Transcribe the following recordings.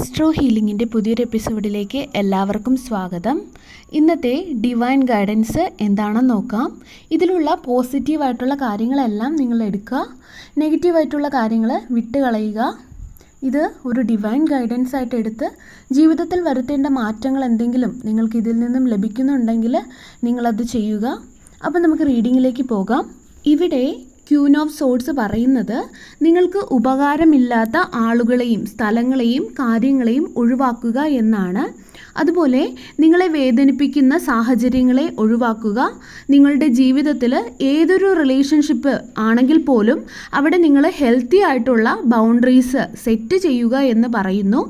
Astro ഹീലിംഗിന്റെ പുതിയൊരു എപ്പിസോഡിലേക്ക് എല്ലാവർക്കും സ്വാഗതം. ഇന്നത്തെ ഡിവൈൻ ഗൈഡൻസ് എന്താണെന്ന് നോക്കാം. ഇതിലുള്ള പോസിറ്റീവായിട്ടുള്ള കാര്യങ്ങളെല്ലാം നിങ്ങൾ എടുക്കുക. നെഗറ്റീവായിട്ടുള്ള കാര്യങ്ങൾ വിട്ടുകളയുക. ഇത് ഒരു ഡിവൈൻ ഗൈഡൻസ് ആയിട്ട് എടുത്ത് ജീവിതത്തിൽ വരുത്തേണ്ട മാറ്റങ്ങൾ എന്തെങ്കിലും നിങ്ങൾക്ക് ഇതിൽ നിന്നും ലഭിക്കുന്നുണ്ടെങ്കിൽ നിങ്ങളത് ചെയ്യുക. അപ്പോൾ നമുക്ക് റീഡിങ്ങിലേക്ക് പോകാം. ഇവിടെ ക്യൂൻ ഓഫ് സോഡ്സ് പറയുന്നത് നിങ്ങൾക്ക് ഉപകാരമില്ലാത്ത ആളുകളെയും സ്ഥലങ്ങളെയും കാര്യങ്ങളെയും ഒഴിവാക്കുക എന്നാണ്. അതുപോലെ നിങ്ങളെ വേദനിപ്പിക്കുന്ന സാഹചര്യങ്ങളെ ഒഴിവാക്കുക. നിങ്ങളുടെ ജീവിതത്തിൽ ഏതൊരു റിലേഷൻഷിപ്പ് ആണെങ്കിൽ പോലും അവിടെ നിങ്ങൾ ഹെൽത്തി ആയിട്ടുള്ള ബൗണ്ടറീസ് സെറ്റ് ചെയ്യുക എന്ന് പറയുന്നു.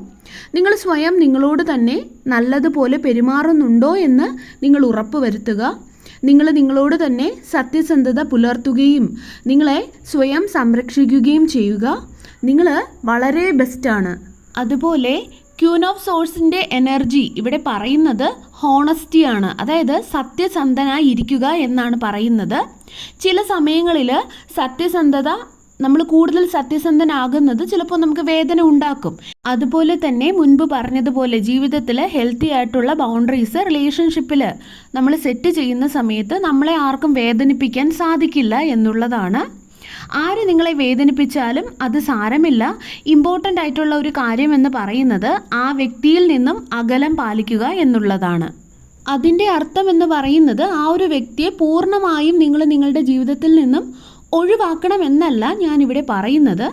നിങ്ങൾ സ്വയം നിങ്ങളോട് തന്നെ നല്ലതുപോലെ പെരുമാറുന്നുണ്ടോ എന്ന് നിങ്ങൾ ഉറപ്പുവരുത്തുക. നിങ്ങൾ നിങ്ങളോട് തന്നെ സത്യസന്ധത പുലർത്തുകയും നിങ്ങളെ സ്വയം സംരക്ഷിക്കുകയും ചെയ്യുക. നിങ്ങൾ വളരെ ബെസ്റ്റാണ് അതുപോലെ ക്യൂൻ ഓഫ് സോഴ്സിന്റെ എനർജി ഇവിടെ പറയുന്നത് ഹോണസ്റ്റിയാണ് അതായത് സത്യസന്ധനായി ഇരിക്കുക എന്നാണ് പറയുന്നത്. ചില സമയങ്ങളിൽ സത്യസന്ധത നമ്മൾ കൂടുതൽ സത്യസന്ധനാകുന്നത് ചിലപ്പോൾ നമുക്ക് വേദന ഉണ്ടാക്കും. അതുപോലെ തന്നെ മുൻപ് പറഞ്ഞതുപോലെ ജീവിതത്തിൽ ഹെൽത്തി ആയിട്ടുള്ള ബൗണ്ടറീസ് റിലേഷൻഷിപ്പിൽ നമ്മൾ സെറ്റ് ചെയ്യുന്ന സമയത്ത് നമ്മളെ ആർക്കും വേദനിപ്പിക്കാൻ സാധിക്കില്ല എന്നുള്ളതാണ്. ആര് നിങ്ങളെ വേദനിപ്പിച്ചാലും അത് സാരമില്ല. ഇമ്പോർട്ടന്റ് ആയിട്ടുള്ള ഒരു കാര്യം എന്ന് പറയുന്നത് ആ വ്യക്തിയിൽ നിന്നും അകലം പാലിക്കുക എന്നുള്ളതാണ്. അതിന്റെ അർത്ഥം എന്ന് പറയുന്നത് ആ ഒരു വ്യക്തിയെ പൂർണമായും നിങ്ങൾ നിങ്ങളുടെ ജീവിതത്തിൽ നിന്നും ഒഴിവാക്കണമെന്നല്ല ഞാനിവിടെ പറയുന്നത്.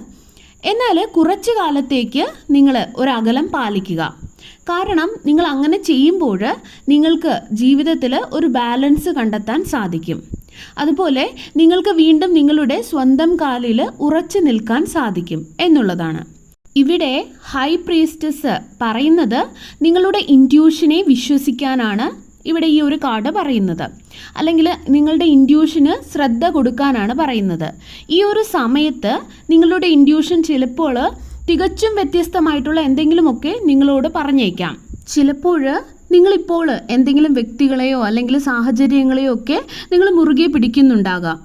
എന്നാൽ കുറച്ച് കാലത്തേക്ക് നിങ്ങൾ ഒരകലം പാലിക്കുക. കാരണം നിങ്ങൾ അങ്ങനെ ചെയ്യുമ്പോൾ നിങ്ങൾക്ക് ജീവിതത്തിൽ ഒരു ബാലൻസ് കണ്ടെത്താൻ സാധിക്കും. അതുപോലെ നിങ്ങൾക്ക് വീണ്ടും നിങ്ങളുടെ സ്വന്തം കാലിൽ ഉറച്ചു നിൽക്കാൻ സാധിക്കും എന്നുള്ളതാണ്. ഇവിടെ ഹൈ പ്രീസ്റ്റസ് പറയുന്നത് നിങ്ങളുടെ ഇന്റ്യൂഷനെ വിശ്വസിക്കാനാണ് ഇവിടെ ഈ ഒരു കാർഡ് പറയുന്നത്. അല്ലെങ്കിൽ നിങ്ങളുടെ ഇൻഡ്യൂഷന് ശ്രദ്ധ കൊടുക്കാനാണ് പറയുന്നത്. ഈ ഒരു സമയത്ത് നിങ്ങളുടെ ഇൻഡ്യൂഷൻ ചിലപ്പോൾ തികച്ചും വ്യത്യസ്തമായിട്ടുള്ള എന്തെങ്കിലുമൊക്കെ നിങ്ങളോട് പറഞ്ഞേക്കാം. ചിലപ്പോൾ നിങ്ങളിപ്പോൾ എന്തെങ്കിലും വ്യക്തികളെയോ അല്ലെങ്കിൽ സാഹചര്യങ്ങളെയോ ഒക്കെ നിങ്ങൾ മുറുകെ പിടിക്കുന്നുണ്ടാകാം.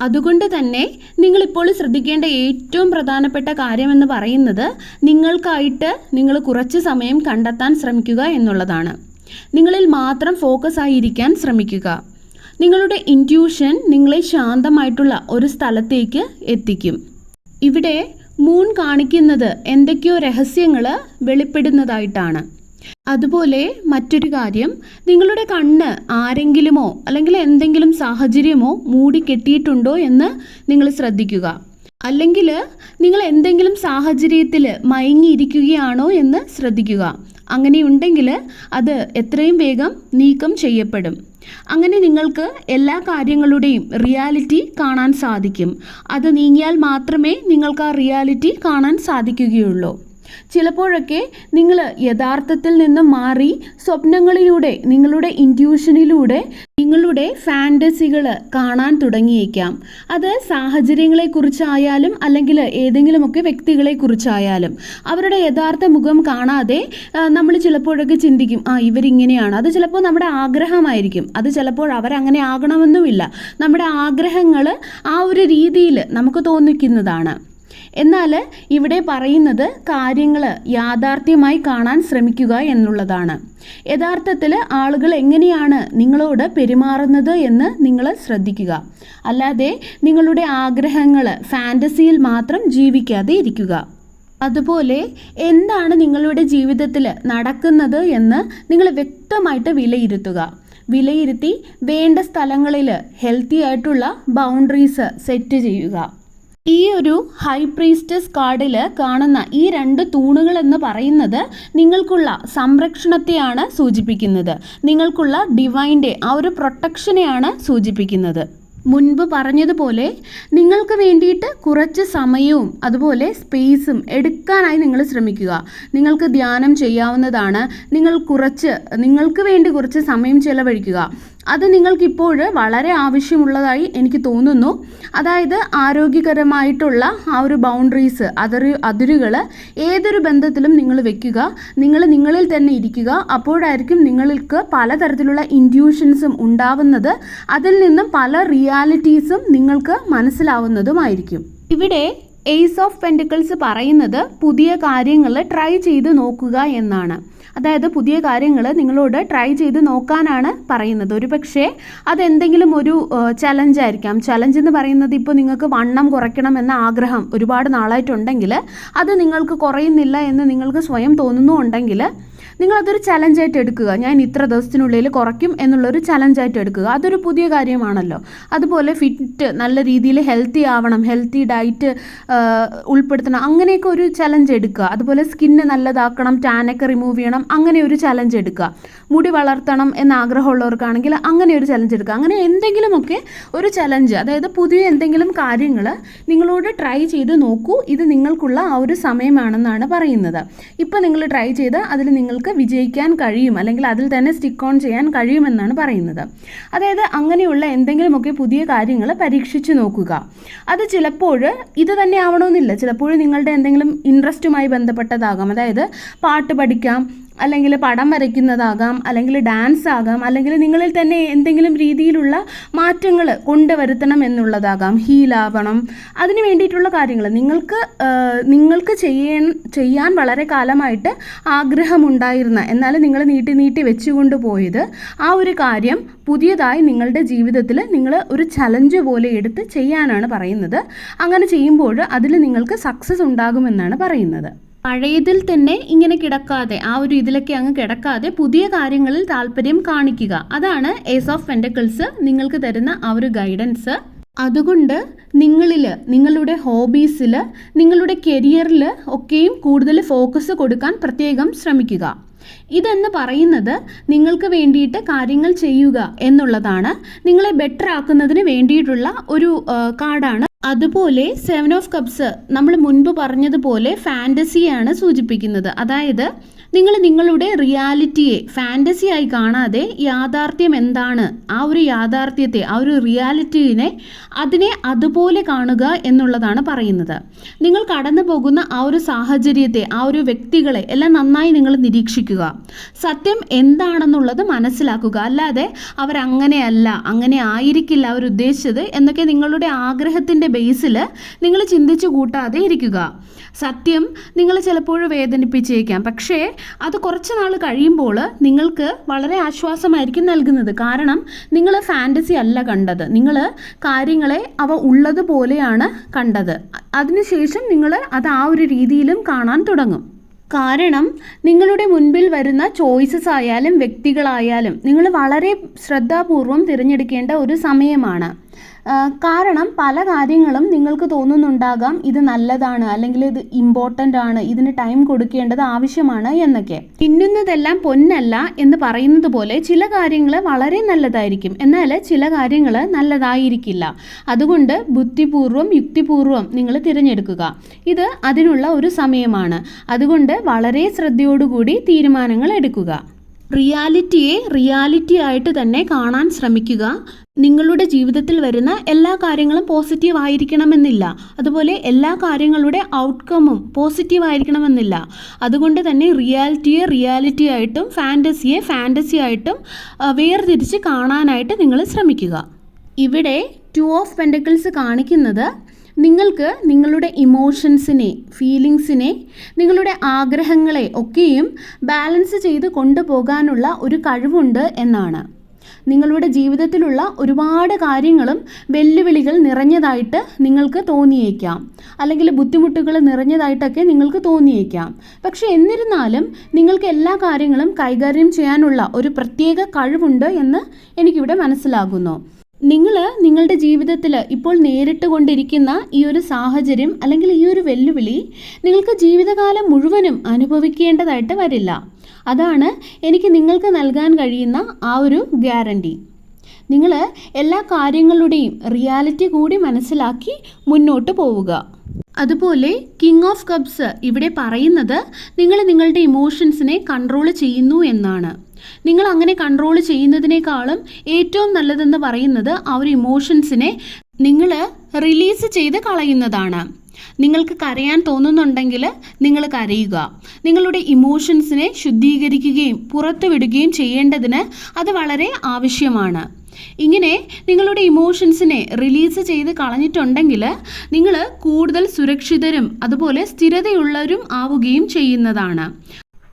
അതുകൊണ്ട് തന്നെ നിങ്ങളിപ്പോൾ ശ്രദ്ധിക്കേണ്ട ഏറ്റവും പ്രധാനപ്പെട്ട കാര്യമെന്ന് പറയുന്നത് നിങ്ങൾക്കായിട്ട് നിങ്ങൾ കുറച്ച് സമയം കണ്ടെത്താൻ ശ്രമിക്കുക എന്നുള്ളതാണ്. നിങ്ങളിൽ മാത്രം ഫോക്കസ് ആയിരിക്കാൻ ശ്രമിക്കുക. നിങ്ങളുടെ ഇന്റ്യൂഷൻ നിങ്ങളെ ശാന്തമായിട്ടുള്ള ഒരു സ്ഥലത്തേക്ക് എത്തിക്കും. ഇവിടെ മൂൺ കാണിക്കുന്നത് എന്തൊക്കെയോ രഹസ്യങ്ങൾ വെളിപ്പെടുന്നതായിട്ടാണ്. അതുപോലെ മറ്റൊരു കാര്യം നിങ്ങളുടെ കണ്ണ് ആരെങ്കിലുമോ അല്ലെങ്കിൽ എന്തെങ്കിലും സാഹചര്യമോ മൂടിക്കെട്ടിയിട്ടുണ്ടോ എന്ന് നിങ്ങൾ ശ്രദ്ധിക്കുക. അല്ലെങ്കിൽ നിങ്ങൾ എന്തെങ്കിലും സാഹചര്യത്തിൽ മയങ്ങിയിരിക്കുകയാണോ എന്ന് ശ്രദ്ധിക്കുക. അങ്ങനെയുണ്ടെങ്കിൽ അത് എത്രയും വേഗം നീക്കം ചെയ്യപ്പെടും. അങ്ങനെ നിങ്ങൾക്ക് എല്ലാ കാര്യങ്ങളുടെയും റിയാലിറ്റി കാണാൻ സാധിക്കും. അത് നീങ്ങിയാൽ മാത്രമേ നിങ്ങൾക്ക് ആ റിയാലിറ്റി കാണാൻ സാധിക്കുകയുള്ളൂ. ചിലപ്പോഴൊക്കെ നിങ്ങൾ യഥാർത്ഥത്തിൽ നിന്നും മാറി സ്വപ്നങ്ങളിലൂടെ നിങ്ങളുടെ ഇന്റ്യൂഷനിലൂടെ നിങ്ങളുടെ ഫാന്റസികൾ കാണാൻ തുടങ്ങിയേക്കാം. അത് സാഹചര്യങ്ങളെക്കുറിച്ചായാലും അല്ലെങ്കിൽ ഏതെങ്കിലുമൊക്കെ വ്യക്തികളെക്കുറിച്ചായാലും. അവരുടെ യഥാർത്ഥ മുഖം കാണാതെ നമ്മൾ ചിലപ്പോഴൊക്കെ ചിന്തിക്കും ആ ഇവരിങ്ങനെയാണ്. അത് ചിലപ്പോൾ നമ്മുടെ ആഗ്രഹമായിരിക്കും. അത് ചിലപ്പോൾ അവരങ്ങനെ ആകണമെന്നുമില്ല. നമ്മുടെ ആഗ്രഹങ്ങൾ ആ ഒരു രീതിയിൽ നമുക്ക് തോന്നിക്കുന്നതാണ്. എന്നാൽ ഇവിടെ പറയുന്നത് കാര്യങ്ങൾ യാഥാർത്ഥ്യമായി കാണാൻ ശ്രമിക്കുക എന്നുള്ളതാണ്. യഥാർത്ഥത്തിൽ ആളുകൾ എങ്ങനെയാണ് നിങ്ങളോട് പെരുമാറുന്നത് എന്ന് നിങ്ങൾ ശ്രദ്ധിക്കുക. അല്ലാതെ നിങ്ങളുടെ ആഗ്രഹങ്ങൾ ഫാന്റസിയിൽ മാത്രം ജീവിക്കാതെ ഇരിക്കുക. അതുപോലെ എന്താണ് നിങ്ങളുടെ ജീവിതത്തിൽ നടക്കുന്നത് എന്ന് നിങ്ങൾ വ്യക്തമായിട്ട് വിലയിരുത്തുക. വിലയിരുത്തി വേണ്ട സ്ഥലങ്ങളിൽ ഹെൽത്തി ആയിട്ടുള്ള ബൗണ്ടറീസ് സെറ്റ് ചെയ്യുക. ഈ ഒരു ഹൈ പ്രീസ്റ്റസ് കാർഡിൽ കാണുന്ന ഈ രണ്ട് തൂണുകൾ എന്ന് പറയുന്നത് നിങ്ങൾക്കുള്ള സംരക്ഷണത്തെയാണ് സൂചിപ്പിക്കുന്നത്. നിങ്ങൾക്കുള്ള ഡിവൈന്റെ ആ ഒരു പ്രൊട്ടക്ഷനെയാണ് സൂചിപ്പിക്കുന്നത്. മുൻപ് പറഞ്ഞതുപോലെ നിങ്ങൾക്ക് വേണ്ടിയിട്ട് കുറച്ച് സമയവും അതുപോലെ സ്പേസും എടുക്കാനായി നിങ്ങൾ ശ്രമിക്കുക. നിങ്ങൾക്ക് ധ്യാനം ചെയ്യാവുന്നതാണ്. നിങ്ങൾ കുറച്ച് നിങ്ങൾക്ക് വേണ്ടി കുറച്ച് സമയം ചെലവഴിക്കുക. അത് നിങ്ങൾക്കിപ്പോൾ വളരെ ആവശ്യമുള്ളതായി എനിക്ക് തോന്നുന്നു. അതായത് ആരോഗ്യകരമായിട്ടുള്ള ആ ഒരു ബൗണ്ടറീസ് അതിര് അതിരുകൾ ഏതൊരു ബന്ധത്തിലും നിങ്ങൾ വെക്കുക. നിങ്ങൾ നിങ്ങളിൽ തന്നെ ഇരിക്കുക. അപ്പോഴായിരിക്കും നിങ്ങൾക്ക് പലതരത്തിലുള്ള ഇൻഡ്യൂഷൻസും ഉണ്ടാവുന്നത്. അതിൽ നിന്നും പല റിയാലിറ്റീസും നിങ്ങൾക്ക് മനസ്സിലാവുന്നതുമായിരിക്കും. ഇവിടെ എയ്സ് ഓഫ് പെന്റിക്കിൾസ് പറയുന്നത് പുതിയ കാര്യങ്ങൾ ട്രൈ ചെയ്ത് നോക്കുക എന്നാണ്. അതായത് പുതിയ കാര്യങ്ങൾ നിങ്ങളോട് ട്രൈ ചെയ്ത് നോക്കാനാണ് പറയുന്നത്. ഒരു പക്ഷേ അതെന്തെങ്കിലും ഒരു ചലഞ്ച് ആയിരിക്കാം. ചലഞ്ച് എന്ന് പറയുന്നത് ഇപ്പോൾ നിങ്ങൾക്ക് വണ്ണം കുറയ്ക്കണം എന്ന ആഗ്രഹം ഒരുപാട് നാളായിട്ടുണ്ടെങ്കിൽ അത് നിങ്ങൾക്ക് കുറയുന്നില്ല എന്ന് നിങ്ങൾക്ക് സ്വയം തോന്നുന്നുണ്ടെങ്കിൽ നിങ്ങളതൊരു ചലഞ്ചായിട്ട് എടുക്കുക. ഞാൻ ഇത്ര ദിവസത്തിനുള്ളിൽ കുറയ്ക്കും എന്നുള്ളൊരു ചലഞ്ചായിട്ട് എടുക്കുക. അതൊരു പുതിയ കാര്യമാണല്ലോ. അതുപോലെ ഫിറ്റ് നല്ല രീതിയിൽ ഹെൽത്തി ആവണം ഹെൽത്തി ഡയറ്റ് ഉൾപ്പെടുത്തണം. അങ്ങനെയൊക്കെ ഒരു ചലഞ്ച് എടുക്കുക. അതുപോലെ സ്കിന്ന് നല്ലതാക്കണം ടാനൊക്കെ റിമൂവ് ചെയ്യണം. അങ്ങനെ ഒരു ചലഞ്ച് എടുക്കുക. മുടി വളർത്തണം എന്ന ആഗ്രഹമുള്ളവർക്കാണെങ്കിൽ അങ്ങനെ ഒരു ചലഞ്ച് എടുക്കുക. അങ്ങനെ എന്തെങ്കിലുമൊക്കെ ഒരു ചലഞ്ച് അതായത് പുതിയ എന്തെങ്കിലും കാര്യങ്ങൾ നിങ്ങളോട് ട്രൈ ചെയ്ത് നോക്കൂ. ഇത് നിങ്ങൾക്കുള്ള ആ ഒരു സമയമാണെന്നാണ് പറയുന്നത്. ഇപ്പോൾ നിങ്ങൾ ട്രൈ ചെയ്ത് അതിൽ നിങ്ങൾക്ക് വിജയിക്കാൻ കഴിയും അല്ലെങ്കിൽ അതിൽ തന്നെ സ്റ്റിക്ക് ഓൺ ചെയ്യാൻ കഴിയുമെന്നാണ് പറയുന്നത്. അതായത് അങ്ങനെയുള്ള എന്തെങ്കിലുമൊക്കെ പുതിയ കാര്യങ്ങൾ പരീക്ഷിച്ചു നോക്കുക. അത് ചിലപ്പോൾ ഇത് തന്നെ ആവണമെന്നില്ല. ചിലപ്പോൾ നിങ്ങളുടെ എന്തെങ്കിലും ഇൻട്രസ്റ്റുമായി ബന്ധപ്പെട്ടതാകാം. അതായത് പാട്ട് പഠിക്കാം അല്ലെങ്കിൽ പടം വരയ്ക്കുന്നതാകാം അല്ലെങ്കിൽ ഡാൻസ് ആകാം അല്ലെങ്കിൽ നിങ്ങളിൽ തന്നെ എന്തെങ്കിലും രീതിയിലുള്ള മാറ്റങ്ങൾ കൊണ്ടുവരുത്തണം എന്നുള്ളതാകാം. ഹീലാവണം അതിന് വേണ്ടിയിട്ടുള്ള കാര്യങ്ങൾ. നിങ്ങൾക്ക് നിങ്ങൾക്ക് ചെയ്യാൻ ചെയ്യാൻ വളരെ കാലമായിട്ട് ആഗ്രഹമുണ്ടായിരുന്ന എന്നാൽ നിങ്ങൾ നീട്ടി നീട്ടി വെച്ചുകൊണ്ട് പോയത് ആ ഒരു കാര്യം പുതിയതായി നിങ്ങളുടെ ജീവിതത്തിൽ നിങ്ങൾ ഒരു ചലഞ്ച് പോലെ എടുത്ത് ചെയ്യാനാണ് പറയുന്നത്. അങ്ങനെ ചെയ്യുമ്പോൾ അതിൽ നിങ്ങൾക്ക് സക്സസ് ഉണ്ടാകുമെന്നാണ് പറയുന്നത്. പഴയതിൽ തന്നെ ഇങ്ങനെ കിടക്കാതെ ആ ഒരു ഇതിലൊക്കെ അങ്ങ് കിടക്കാതെ പുതിയ കാര്യങ്ങളിൽ താല്പര്യം കാണിക്കുക. അതാണ് ഏസ് ഓഫ് പെൻഡക്കിൾസ് നിങ്ങൾക്ക് തരുന്ന ആ ഒരു ഗൈഡൻസ് അതുകൊണ്ട് നിങ്ങളിൽ നിങ്ങളുടെ ഹോബീസിൽ നിങ്ങളുടെ കരിയറിൽ ഒക്കെയും കൂടുതൽ ഫോക്കസ് കൊടുക്കാൻ പ്രത്യേകം ശ്രമിക്കുക. ഇതെന്ന് പറയുന്നത് നിങ്ങൾക്ക് വേണ്ടിയിട്ട് കാര്യങ്ങൾ ചെയ്യുക എന്നുള്ളതാണ്. നിങ്ങളെ ബെറ്റർ ആക്കുന്നതിന് വേണ്ടിയിട്ടുള്ള ഒരു കാർഡാണ് അതുപോലെ സെവൻ ഓഫ് കപ്സ് നമ്മൾ മുൻപ് പറഞ്ഞതുപോലെ ഫാന്റസിയാണ് സൂചിപ്പിക്കുന്നത്. അതായത് നിങ്ങൾ നിങ്ങളുടെ റിയാലിറ്റിയെ ഫാന്റസിയായി കാണാതെ യാഥാർത്ഥ്യം എന്താണ്? ആ ഒരു യാഥാർത്ഥ്യത്തെ ആ ഒരു റിയാലിറ്റിനെ അതിനെ അതുപോലെ കാണുക എന്നുള്ളതാണ് പറയുന്നത്. നിങ്ങൾ കടന്നു പോകുന്ന ആ ഒരു സാഹചര്യത്തെ ആ ഒരു വ്യക്തികളെ എല്ലാം നന്നായി നിങ്ങൾ നിരീക്ഷിക്കുക. സത്യം എന്താണെന്നുള്ളത് മനസ്സിലാക്കുക. അല്ലാതെ അവരങ്ങനെയല്ല അങ്ങനെ ആയിരിക്കില്ല അവർ ഉദ്ദേശിച്ചത് എന്നൊക്കെ നിങ്ങളുടെ ആഗ്രഹത്തിന്റെ ബേസിൽ നിങ്ങൾ ചിന്തിച്ചു കൂട്ടാതെ ഇരിക്കുക. സത്യം നിങ്ങളെ ചിലപ്പോൾ വേദനിപ്പിച്ചേക്കാം. പക്ഷേ അത് കുറച്ച് നാൾ കഴിയുമ്പോൾ നിങ്ങൾക്ക് വളരെ ആശ്വാസമായിരിക്കും നൽകുന്നത്. കാരണം നിങ്ങൾ ഫാന്റസി അല്ല കണ്ടത്. നിങ്ങൾ കാര്യങ്ങളെ അവ ഉള്ളതുപോലെയാണ് കണ്ടത്. അതിനുശേഷം നിങ്ങൾ അത് ആ ഒരു രീതിയിലും കാണാൻ തുടങ്ങും. കാരണം നിങ്ങളുടെ മുൻപിൽ വരുന്ന ചോയ്സസ് ആയാലും വ്യക്തികളായാലും നിങ്ങൾ വളരെ ശ്രദ്ധാപൂർവം തിരഞ്ഞെടുക്കേണ്ട ഒരു സമയമാണ്. കാരണം പല കാര്യങ്ങളും നിങ്ങൾക്ക് തോന്നുന്നുണ്ടാകാം ഇത് നല്ലതാണ് അല്ലെങ്കിൽ ഇത് ഇമ്പോർട്ടന്റ് ആണ് ഇതിന് ടൈം കൊടുക്കേണ്ടത് ആവശ്യമാണ് എന്നൊക്കെ. തിന്നുന്നതെല്ലാം പൊന്നല്ല എന്ന് പറയുന്നത് പോലെ ചില കാര്യങ്ങൾ വളരെ നല്ലതായിരിക്കും. എന്നാൽ ചില കാര്യങ്ങൾ നല്ലതായിരിക്കില്ല. അതുകൊണ്ട് ബുദ്ധിപൂർവം യുക്തിപൂർവം നിങ്ങൾ തിരഞ്ഞെടുക്കുക. ഇത് അതിനുള്ള ഒരു സമയമാണ്. അതുകൊണ്ട് വളരെ ശ്രദ്ധയോടുകൂടി തീരുമാനങ്ങൾ എടുക്കുക. റിയാലിറ്റിയെ റിയാലിറ്റി ആയിട്ട് തന്നെ കാണാൻ ശ്രമിക്കുക. നിങ്ങളുടെ ജീവിതത്തിൽ വരുന്ന എല്ലാ കാര്യങ്ങളും പോസിറ്റീവ് ആയിരിക്കണമെന്നില്ല. അതുപോലെ എല്ലാ കാര്യങ്ങളുടെ ഔട്ട്കമും പോസിറ്റീവ് ആയിരിക്കണമെന്നില്ല. അതുകൊണ്ട് തന്നെ റിയാലിറ്റിയെ റിയാലിറ്റി ആയിട്ടും ഫാന്റസിയെ ഫാന്റസി ആയിട്ടും വേർതിരിച്ച് കാണാനായിട്ട് നിങ്ങൾ ശ്രമിക്കുക. ഇവിടെ ടു ഓഫ് പെൻഡക്കിൾസ് കാണിക്കുന്നത് നിങ്ങൾക്ക് നിങ്ങളുടെ ഇമോഷൻസിനെ ഫീലിങ്സിനെ നിങ്ങളുടെ ആഗ്രഹങ്ങളെ ഒക്കെയും ബാലൻസ് ചെയ്ത് കൊണ്ടുപോകാനുള്ള ഒരു കഴിവുണ്ട് എന്നാണ്. നിങ്ങളുടെ ജീവിതത്തിലുള്ള ഒരുപാട് കാര്യങ്ങളും വെല്ലുവിളികൾ നിറഞ്ഞതായിട്ട് നിങ്ങൾക്ക് തോന്നിയേക്കാം. അല്ലെങ്കിൽ ബുദ്ധിമുട്ടുകൾ നിറഞ്ഞതായിട്ടൊക്കെ നിങ്ങൾക്ക് തോന്നിയേക്കാം. പക്ഷേ എന്നിരുന്നാലും നിങ്ങൾക്ക് എല്ലാ കാര്യങ്ങളും കൈകാര്യം ചെയ്യാനുള്ള ഒരു പ്രത്യേക കഴിവുണ്ട് എന്ന് എനിക്കിവിടെ മനസ്സിലാകുന്നു. നിങ്ങൾ നിങ്ങളുടെ ജീവിതത്തിൽ ഇപ്പോൾ നേരിട്ട് കൊണ്ടിരിക്കുന്ന ഈ ഒരു സാഹചര്യം അല്ലെങ്കിൽ ഈ ഒരു വെല്ലുവിളി നിങ്ങൾക്ക് ജീവിതകാലം മുഴുവനും അനുഭവിക്കേണ്ടതായിട്ട് വരില്ല. അതാണ് എനിക്ക് നിങ്ങൾക്ക് നൽകാൻ കഴിയുന്ന ആ ഒരു ഗ്യാരണ്ടി. നിങ്ങൾ എല്ലാ കാര്യങ്ങളുടെയും റിയാലിറ്റി കൂടി മനസ്സിലാക്കി മുന്നോട്ട് പോവുക. അതുപോലെ കിങ് ഓഫ് കപ്സ് ഇവിടെ പറയുന്നത് നിങ്ങൾ നിങ്ങളുടെ ഇമോഷൻസിനെ കൺട്രോൾ ചെയ്യുന്നു എന്നാണ്. നിങ്ങൾ അങ്ങനെ കൺട്രോൾ ചെയ്യുന്നതിനേക്കാളും ഏറ്റവും നല്ലതെന്ന് പറയുന്നത് ആ ഒരു ഇമോഷൻസിനെ നിങ്ങൾ റിലീസ് ചെയ്ത് കളയുന്നതാണ്. നിങ്ങൾക്ക് കരയാൻ തോന്നുന്നുണ്ടെങ്കിൽ നിങ്ങൾ കരയുക. നിങ്ങളുടെ ഇമോഷൻസിനെ ശുദ്ധീകരിക്കുകയും പുറത്തുവിടുകയും ചെയ്യേണ്ടതിന് അത് വളരെ ആവശ്യമാണ്. ഇങ്ങനെ നിങ്ങളുടെ ഇമോഷൻസിനെ റിലീസ് ചെയ്ത് കളഞ്ഞിട്ടുണ്ടെങ്കിൽ നിങ്ങൾ കൂടുതൽ സുരക്ഷിതരും അതുപോലെ സ്ഥിരതയുള്ളവരും ആവുകയും ചെയ്യുന്നതാണ്.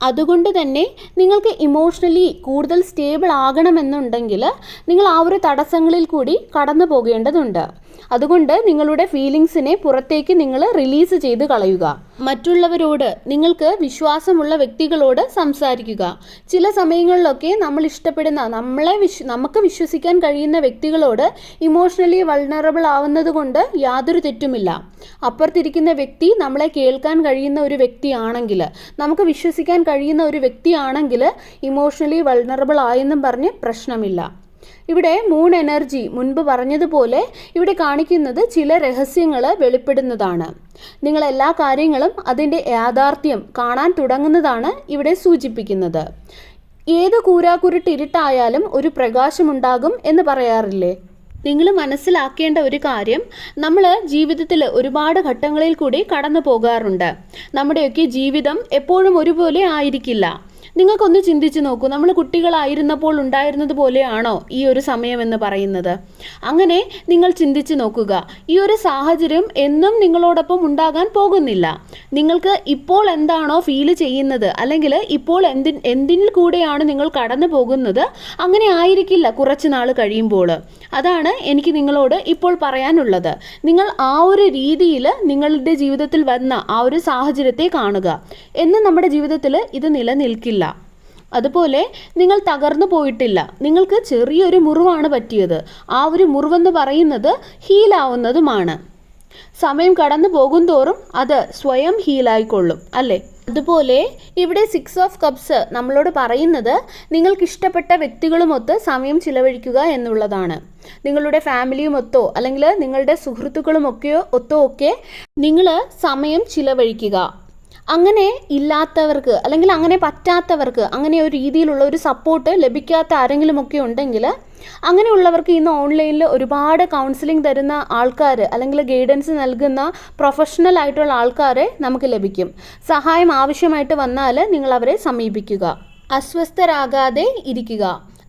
അതുകൊണ്ട് തന്നെ നിങ്ങൾക്ക് ഇമോഷണലി കൂടുതൽ സ്റ്റേബിൾ ആകണമെന്നുണ്ടെങ്കിൽ നിങ്ങൾ ആ ഒരു തടസ്സങ്ങളിൽ കൂടി കടന്നു പോകേണ്ടതുണ്ട് അതുകൊണ്ട് നിങ്ങളുടെ ഫീലിങ്സിനെ പുറത്തേക്ക് നിങ്ങൾ റിലീസ് ചെയ്ത് കളയുക. മറ്റുള്ളവരോട് നിങ്ങൾക്ക് വിശ്വാസമുള്ള വ്യക്തികളോട് സംസാരിക്കുക. ചില സമയങ്ങളിലൊക്കെ നമ്മൾ ഇഷ്ടപ്പെടുന്ന നമ്മളെ വിശ് നമുക്ക് വിശ്വസിക്കാൻ കഴിയുന്ന വ്യക്തികളോട് ഇമോഷണലി വൾണറബിൾ ആവുന്നത് കൊണ്ട് യാതൊരു തെറ്റുമില്ല. അപ്പുറത്തിരിക്കുന്ന വ്യക്തി നമ്മളെ കേൾക്കാൻ കഴിയുന്ന ഒരു വ്യക്തിയാണെങ്കിൽ നമുക്ക് വിശ്വസിക്കാൻ കഴിയുന്ന ഒരു വ്യക്തിയാണെങ്കിൽ ഇമോഷണലി വൾണറബിൾ ആയെന്നും പറഞ്ഞ് പ്രശ്നമില്ല. ഇവിടെ മൂൺ എനർജി മുൻപ് പറഞ്ഞതുപോലെ ഇവിടെ കാണിക്കുന്നത് ചില രഹസ്യങ്ങൾ വെളിപ്പെടുന്നതാണ്. നിങ്ങൾ എല്ലാ കാര്യങ്ങളും അതിന്റെ യാഥാർത്ഥ്യം കാണാൻ തുടങ്ങുന്നതാണ് ഇവിടെ സൂചിപ്പിക്കുന്നത്. ഏത് കൂരാക്കുരുട്ടിരുട്ടായാലും ഒരു പ്രകാശമുണ്ടാകും എന്ന് പറയാറില്ലേ? നിങ്ങൾ മനസ്സിലാക്കേണ്ട ഒരു കാര്യം നമ്മൾ ജീവിതത്തിൽ ഒരുപാട് ഘട്ടങ്ങളിൽ കൂടി കടന്നു പോകാറുണ്ട് നമ്മുടെയൊക്കെ ജീവിതം എപ്പോഴും ഒരുപോലെ ആയിരിക്കില്ല. നിങ്ങൾക്കൊന്ന് ചിന്തിച്ച് നോക്കൂ. നമ്മൾ കുട്ടികളായിരുന്നപ്പോൾ ഉണ്ടായിരുന്നത് പോലെയാണോ ഈ ഒരു സമയം എന്ന് പറയുന്നത്? അങ്ങനെ നിങ്ങൾ ചിന്തിച്ച് നോക്കുക. ഈ ഒരു സാഹചര്യം എന്നും നിങ്ങളോടൊപ്പം ഉണ്ടാകാൻ പോകുന്നില്ല. നിങ്ങൾക്ക് ഇപ്പോൾ എന്താണോ ഫീൽ ചെയ്യുന്നത്? അല്ലെങ്കിൽ ഇപ്പോൾ എന്തി എന്തിനിൽ കൂടെയാണ് നിങ്ങൾ കടന്നു പോകുന്നത്? അങ്ങനെ ആയിരിക്കില്ല കുറച്ച് നാൾ കഴിയുമ്പോൾ. അതാണ് എനിക്ക് നിങ്ങളോട് ഇപ്പോൾ പറയാനുള്ളത്. നിങ്ങൾ ആ ഒരു രീതിയിൽ നിങ്ങളുടെ ജീവിതത്തിൽ വന്ന ആ ഒരു സാഹചര്യത്തെ കാണുക. എന്ന് നമ്മുടെ ജീവിതത്തിൽ ഇത് നിലനിൽക്കില്ല. അതുപോലെ നിങ്ങൾ തകർന്നു പോയിട്ടില്ല. നിങ്ങൾക്ക് ചെറിയൊരു മുറിവാണ് പറ്റിയത്. ആ ഒരു മുറിവെന്ന് പറയുന്നത് ഹീലാവുന്നതുമാണ്. സമയം കടന്നു പോകും തോറും അത് സ്വയം ഹീലായിക്കൊള്ളും അല്ലേ? അതുപോലെ ഇവിടെ സിക്സ് ഓഫ് കപ്സ് നമ്മളോട് പറയുന്നത് നിങ്ങൾക്ക് ഇഷ്ടപ്പെട്ട വ്യക്തികളുമൊത്ത് സമയം ചിലവഴിക്കുക എന്നുള്ളതാണ്. നിങ്ങളുടെ ഫാമിലിയുമൊത്തോ അല്ലെങ്കിൽ നിങ്ങളുടെ സുഹൃത്തുക്കളുമൊക്കെയോ ഒത്തോ ഒക്കെ നിങ്ങൾ സമയം ചിലവഴിക്കുക. അങ്ങനെ ഇല്ലാത്തവർക്ക് അല്ലെങ്കിൽ അങ്ങനെ പറ്റാത്തവർക്ക് അങ്ങനെ ഒരു രീതിയിലുള്ള ഒരു സപ്പോർട്ട് ലഭിക്കാത്ത ആരെങ്കിലുമൊക്കെ ഉണ്ടെങ്കിൽ അങ്ങനെയുള്ളവർക്ക് ഇന്ന് ഓൺലൈനിൽ ഒരുപാട് കൗൺസിലിംഗ് തരുന്ന ആൾക്കാർ അല്ലെങ്കിൽ ഗൈഡൻസ് നൽകുന്ന പ്രൊഫഷണൽ ആയിട്ടുള്ള ആൾക്കാരെ നമുക്ക് ലഭിക്കും. സഹായം ആവശ്യമായിട്ട് വന്നാൽ നിങ്ങൾ അവരെ സമീപിക്കുക. അസ്വസ്ഥരാകാതെ ഇരിക്കുക.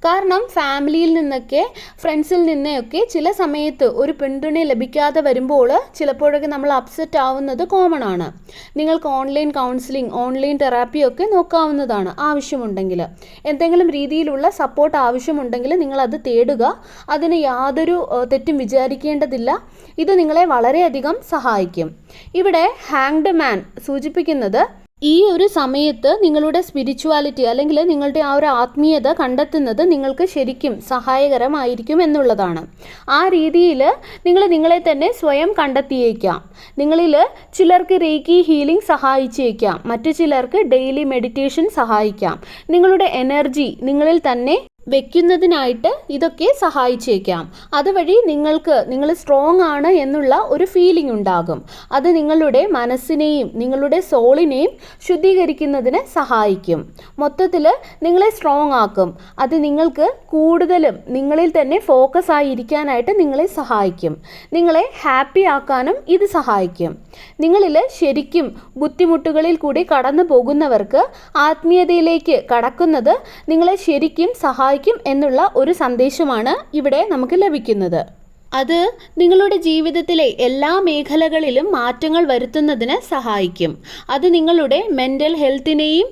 കാരണം ഫാമിലിയിൽ നിന്നൊക്കെ ഫ്രണ്ട്സിൽ നിന്നൊക്കെ ചില സമയത്ത് ഒരു പിന്തുണ ലഭിക്കാതെ വരുമ്പോൾ ചിലപ്പോഴൊക്കെ നമ്മൾ അപ്സെറ്റ് ആവുന്നത് കോമൺ ആണ്. നിങ്ങൾക്ക് ഓൺലൈൻ കൗൺസിലിംഗ് ഓൺലൈൻ തെറാപ്പിയൊക്കെ നോക്കാവുന്നതാണ് ആവശ്യമുണ്ടെങ്കിൽ. എന്തെങ്കിലും രീതിയിലുള്ള സപ്പോർട്ട് ആവശ്യമുണ്ടെങ്കിൽ നിങ്ങൾ അത് തേടുക. അതിന് യാതൊരു തെറ്റും വിചാരിക്കേണ്ടതില്ല. ഇത് നിങ്ങളെ വളരെയധികം സഹായിക്കും. ഇവിടെ ഹാങ്ഡ് മാൻ സൂചിപ്പിക്കുന്നത് ഈ ഒരു സമയത്ത് നിങ്ങളുടെ സ്പിരിച്വാലിറ്റി അല്ലെങ്കിൽ നിങ്ങളുടെ ആ ഒരു ആത്മീയത കണ്ടെത്തുന്നത് നിങ്ങൾക്ക് ശരിക്കും സഹായകരമായിരിക്കും എന്നുള്ളതാണ്. ആ രീതിയിൽ നിങ്ങൾ നിങ്ങളെ തന്നെ സ്വയം കണ്ടെത്തിയേക്കാം. നിങ്ങളിൽ ചിലർക്ക് റേക്കി ഹീലിംഗ് സഹായിച്ചേക്കാം. മറ്റു ചിലർക്ക് ഡെയിലി മെഡിറ്റേഷൻ സഹായിക്കാം. നിങ്ങളുടെ എനർജി നിങ്ങളിൽ തന്നെ വെക്കുന്നതിനായിട്ട് ഇതൊക്കെ സഹായിച്ചേക്കാം. അതുവഴി നിങ്ങൾക്ക് നിങ്ങൾ സ്ട്രോങ് ആണ് എന്നുള്ള ഒരു ഫീലിംഗ് ഉണ്ടാകും. അത് നിങ്ങളുടെ മനസ്സിനെയും നിങ്ങളുടെ സോളിനെയും ശുദ്ധീകരിക്കുന്നതിന് സഹായിക്കും. മൊത്തത്തിൽ നിങ്ങളെ സ്ട്രോങ് ആക്കും. അത് നിങ്ങൾക്ക് കൂടുതലും നിങ്ങളിൽ തന്നെ ഫോക്കസ് ആയിരിക്കാനായിട്ട് നിങ്ങളെ സഹായിക്കും. നിങ്ങളെ ഹാപ്പി ആക്കാനും ഇത് സഹായിക്കും. നിങ്ങളിൽ ശരിക്കും ബുദ്ധിമുട്ടുകളിൽ കൂടി കടന്നു പോകുന്നവർക്ക് ആത്മീയതയിലേക്ക് കടക്കുന്നത് നിങ്ങളെ ശരിക്കും സഹായിക്കും. എന്നുള്ള ഒരു സന്ദേശമാണ് ഇവിടെ നമുക്ക് ലഭിക്കുന്നത്. അത് നിങ്ങളുടെ ജീവിതത്തിലെ എല്ലാ മേഖലകളിലും മാറ്റങ്ങൾ വരുത്തുന്നതിന് സഹായിക്കും. അത് നിങ്ങളുടെ മെന്റൽ ഹെൽത്തിനെയും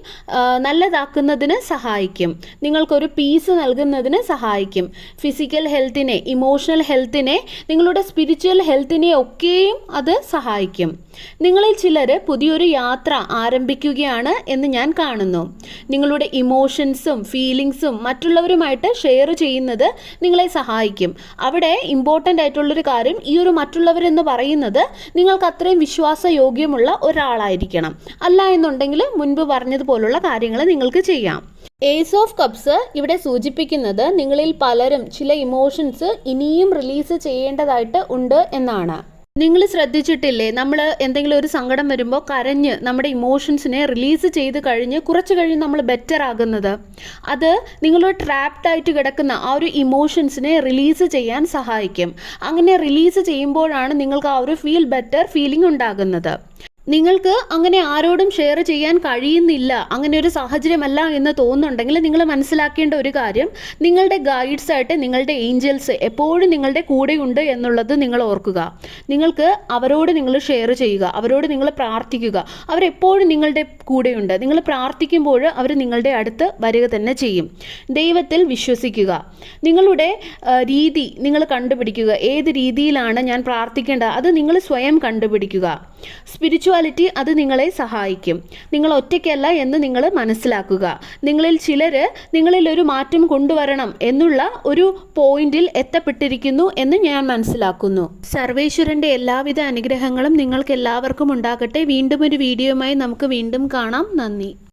നല്ലതാക്കുന്നതിന് സഹായിക്കും. നിങ്ങൾക്കൊരു പീസ് നൽകുന്നതിന് സഹായിക്കും. ഫിസിക്കൽ ഹെൽത്തിനെ ഇമോഷണൽ ഹെൽത്തിനെ നിങ്ങളുടെ സ്പിരിച്വൽ ഹെൽത്തിനെ ഒക്കെയും അത് സഹായിക്കും. നിങ്ങളിൽ ചിലർ പുതിയൊരു യാത്ര ആരംഭിക്കുകയാണ് എന്ന് ഞാൻ കാണുന്നു. നിങ്ങളുടെ ഇമോഷൻസും ഫീലിങ്സും മറ്റുള്ളവരുമായിട്ട് ഷെയർ ചെയ്യുന്നത് നിങ്ങളെ സഹായിക്കും. അവിടെ ഇമ്പോർട്ടന്റ് ആയിട്ടുള്ളൊരു കാര്യം ഈ ഒരു മറ്റുള്ളവരെന്ന് പറയുന്നത് നിങ്ങൾക്ക് അത്രയും വിശ്വാസയോഗ്യമുള്ള ഒരാളായിരിക്കണം. അല്ല എന്നുണ്ടെങ്കിൽ മുൻപ് പറഞ്ഞതുപോലുള്ള കാര്യങ്ങൾ നിങ്ങൾക്ക് ചെയ്യാം. ഏസ് ഓഫ് കപ്സ് ഇവിടെ സൂചിപ്പിക്കുന്നത് നിങ്ങളിൽ പലരും ചില ഇമോഷൻസ് ഇനിയും റിലീസ് ചെയ്യേണ്ടതായിട്ട് ഉണ്ട് എന്നാണ്. നിങ്ങൾ ശ്രദ്ധിച്ചിട്ടില്ലേ? നമ്മൾ എന്തെങ്കിലും ഒരു സങ്കടം വരുമ്പോൾ കരഞ്ഞ് നമ്മുടെ ഇമോഷൻസിനെ റിലീസ് ചെയ്ത് കഴിഞ്ഞ് കുറച്ച് കഴിഞ്ഞ് നമ്മൾ ബെറ്റർ ആകുന്നത്. അത് നിങ്ങൾ ട്രാപ്ഡ് ആയിട്ട് കിടക്കുന്ന ആ ഒരു ഇമോഷൻസിനെ റിലീസ് ചെയ്യാൻ സഹായിക്കും. അങ്ങനെ റിലീസ് ചെയ്യുമ്പോഴാണ് നിങ്ങൾക്ക് ആ ഒരു ഫീൽ ബെറ്റർ ഫീലിംഗ് ഉണ്ടാകുന്നത്. നിങ്ങൾക്ക് അങ്ങനെ ആരോടും ഷെയർ ചെയ്യാൻ കഴിയുന്നില്ല അങ്ങനെ ഒരു സാഹചര്യമല്ല എന്ന് തോന്നുന്നുണ്ടെങ്കിൽ നിങ്ങൾ മനസ്സിലാക്കേണ്ട ഒരു കാര്യം നിങ്ങളുടെ ഗൈഡ്സ് ആയിട്ട് നിങ്ങളുടെ ഏഞ്ചൽസ് എപ്പോഴും നിങ്ങളുടെ കൂടെയുണ്ട് എന്നുള്ളത് നിങ്ങൾ ഓർക്കുക. നിങ്ങൾക്ക് അവരോട് നിങ്ങൾ ഷെയർ ചെയ്യുക അവരോട് നിങ്ങൾ പ്രാർത്ഥിക്കുക. അവരെപ്പോഴും നിങ്ങളുടെ കൂടെയുണ്ട് നിങ്ങൾ പ്രാർത്ഥിക്കുമ്പോൾ അവർ നിങ്ങളുടെ അടുത്ത് വരിക തന്നെ ചെയ്യും. ദൈവത്തിൽ വിശ്വസിക്കുക. നിങ്ങളുടെ രീതി നിങ്ങൾ കണ്ടുപിടിക്കുക. ഏത് രീതിയിലാണ് ഞാൻ പ്രാർത്ഥിക്കേണ്ടത്? അത് നിങ്ങൾ സ്വയം കണ്ടുപിടിക്കുക. സ്പിരിച്വാലിറ്റി അത് നിങ്ങളെ സഹായിക്കും. നിങ്ങൾ ഒറ്റയ്ക്കല്ല എന്ന് നിങ്ങൾ മനസ്സിലാക്കുക. നിങ്ങളിൽ ചിലർ നിങ്ങളിൽ ഒരു മാറ്റം കൊണ്ടുവരണം എന്നുള്ള ഒരു പോയിന്റിൽ എത്തപ്പെട്ടിരിക്കുന്നു എന്ന് ഞാൻ മനസ്സിലാക്കുന്നു. സർവേശ്വരന്റെ എല്ലാവിധ അനുഗ്രഹങ്ങളും നിങ്ങൾക്ക് എല്ലാവർക്കും ഉണ്ടാകട്ടെ. വീണ്ടും ഒരു വീഡിയോയുമായി നമുക്ക് വീണ്ടും കാണാം. നന്ദി.